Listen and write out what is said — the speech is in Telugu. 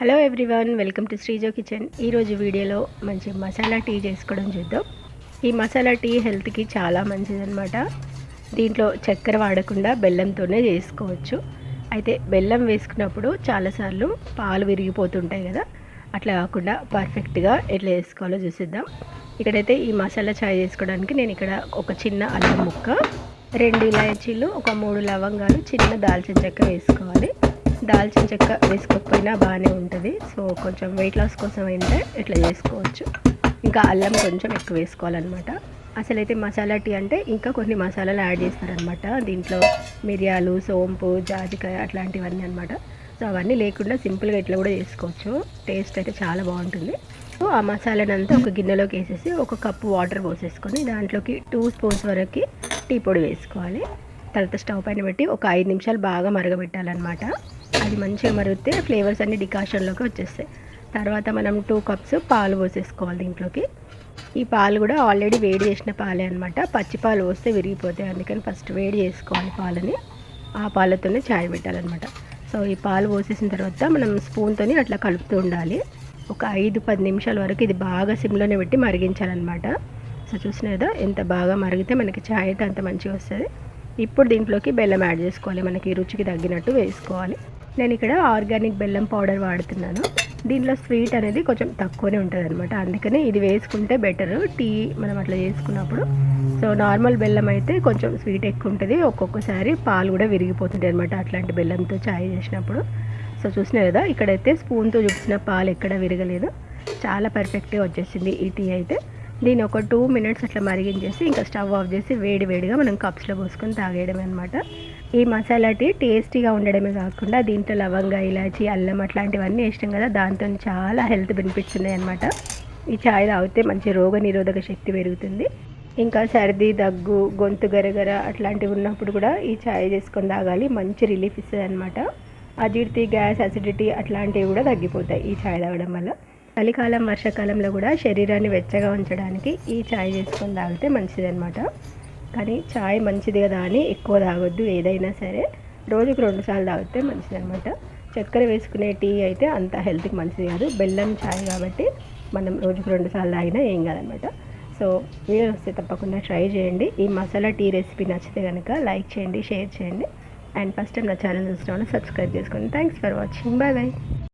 Hello everyone welcome to Sreejo kitchen. ఈరోజు వీడియోలో మంచి మసాలా టీ చేసుకోవడం చూద్దాం. ఈ మసాలా టీ హెల్త్కి చాలా మంచిదనమాట దీంట్లో చక్కెర వాడకుండా బెల్లంతోనే చేసుకోవచ్చు. అయితే బెల్లం వేసుకున్నప్పుడు చాలాసార్లు పాలు విరిగిపోతుంటాయి కదా అట్లా కాకుండా పర్ఫెక్ట్గా ఎట్లా చేసుకోవాలో చూసిద్దాం. ఇక్కడైతే ఈ మసాలా చాయ్ చేసుకోవడానికి నేను ఇక్కడ ఒక చిన్న అల్లం ముక్క రెండు ఇలాయచీలు ఒక మూడు లవంగాలు చిన్న దాల్చిన చెక్క వేసుకోవాలి. దాల్చిన చెక్క వేసుకోకపోయినా బాగానే ఉంటుంది. సో కొంచెం వెయిట్ లాస్ కోసం అయితే ఇట్లా చేసుకోవచ్చు. ఇంకా అల్లం కొంచెం ఎక్కువ వేసుకోవాలన్నమాట. అసలైతే మసాలా టీ అంటే ఇంకా కొన్ని మసాలాలు యాడ్ చేస్తారనమాట దీంట్లో మిరియాలు సోంపు జాజికాయ అట్లాంటివన్నీ అనమాట సో అవన్నీ లేకుండా సింపుల్గా ఇట్లా కూడా చేసుకోవచ్చు. టేస్ట్ అయితే చాలా బాగుంటుంది. సో ఆ మసాలాని అంతా ఒక గిన్నెలోకి వేసేసి ఒక కప్పు వాటర్ పోసేసుకొని దాంట్లోకి టూ స్పూన్స్ వరకు టీ పొడి వేసుకోవాలి. తర్వాత స్టవ్ పైన పెట్టి ఒక ఐదు నిమిషాలు బాగా మరగబెట్టాలన్నమాట. అది మంచిగా మరిగితే ఫ్లేవర్స్ అన్ని డికాషన్లోకి వచ్చేస్తాయి. తర్వాత మనం టూ కప్స్ పాలు పోసేసుకోవాలి దీంట్లోకి. ఈ పాలు కూడా ఆల్రెడీ వేడి చేసిన పాలే అనమాట పచ్చి పాలు పోస్తే విరిగిపోతాయి. అందుకని ఫస్ట్ వేడి చేసుకోవాలి పాలని. ఆ పాలతోనే చాయ్ పెట్టాలన్నమాట. సో ఈ పాలు పోసేసిన తర్వాత మనం స్పూన్తోని అట్లా కలుపుతూ ఉండాలి. ఒక ఐదు పది నిమిషాల వరకు ఇది బాగా సిమ్లోనే పెట్టి మరిగించాలన్నమాట. సో చూసిన కదా ఎంత బాగా మరిగితే మనకి చాయ్ అయితే అంత మంచిగా వస్తుంది. ఇప్పుడు దీంట్లోకి బెల్లం యాడ్ చేసుకోవాలి. మనకి రుచికి తగ్గినట్టు వేసుకోవాలి. నేను ఇక్కడ ఆర్గానిక్ బెల్లం పౌడర్ వాడుతున్నాను. దీంట్లో స్వీట్ అనేది కొంచెం తక్కువనే ఉంటుంది అనమాట అందుకనే ఇది వేసుకుంటే బెటర్. టీ మనం అట్లా చేసుకున్నప్పుడు. సో నార్మల్ బెల్లం అయితే కొంచెం స్వీట్ ఎక్కువ ఉంటుంది. ఒక్కొక్కసారి పాలు కూడా విరిగిపోతుంటాయి అనమాట అట్లాంటి బెల్లంతో చాయ్ చేసినప్పుడు. సో చూసినా కదా ఇక్కడైతే స్పూన్తో చూపించిన పాలు ఎక్కడ విరగలేదు. చాలా పర్ఫెక్ట్గా వచ్చేసింది ఈ టీ అయితే. దీన్ని ఒక టూ మినిట్స్ అట్లా మరిగించేసి ఇంకా స్టవ్ ఆఫ్ చేసి వేడి వేడిగా మనం కప్స్లో పోసుకొని తాగేయడమే అనమాట ఈ మసాలా టీ టేస్టీగా ఉండడమే కాకుండా దీంట్లో లవంగ ఇలాచి అల్లం అట్లాంటివన్నీ ఇష్టం కదా దాంతో చాలా హెల్త్ బెనిఫిట్స్ ఉన్నాయన్నమాట ఈ చాయ్ తాగితే మంచి రోగ నిరోధక శక్తి పెరుగుతుంది. ఇంకా సర్ది దగ్గు గొంతు గరగర అట్లాంటివి ఉన్నప్పుడు కూడా ఈ చాయ్ చేసుకొని తాగాలి మంచి రిలీఫ్ ఇస్తుంది అనమాట అజీర్తి గ్యాస్ అసిడిటీ అట్లాంటివి కూడా తగ్గిపోతాయి ఈ చాయ్ తాగడం వల్ల. చలికాలం వర్షాకాలంలో కూడా శరీరాన్ని వెచ్చగా ఉంచడానికి ఈ చాయ్ చేసుకొని తాగితే మంచిదన్నమాట. కానీ చాయ్ మంచిది కదా అని ఎక్కువ తాగొద్దు ఏదైనా సరే. రోజుకు రెండుసార్లు తాగితే తాగితే మంచిదన్నమాట. చక్కెర వేసుకునే టీ అయితే అంత హెల్త్కి మంచిది కాదు. బెల్లం చాయ్ కాబట్టి మనం రోజుకు రెండుసార్లు తాగినా ఏం కాదనమాట సో వీడియో వస్తే తప్పకుండా ట్రై చేయండి. ఈ మసాలా టీ రెసిపీ నచ్చితే కనుక లైక్ చేయండి షేర్ చేయండి. అండ్ ఫస్ట్ టైం నా ఛానల్ చూసిన సబ్స్క్రైబ్ చేసుకోండి. Thanks for watching. Bye bye.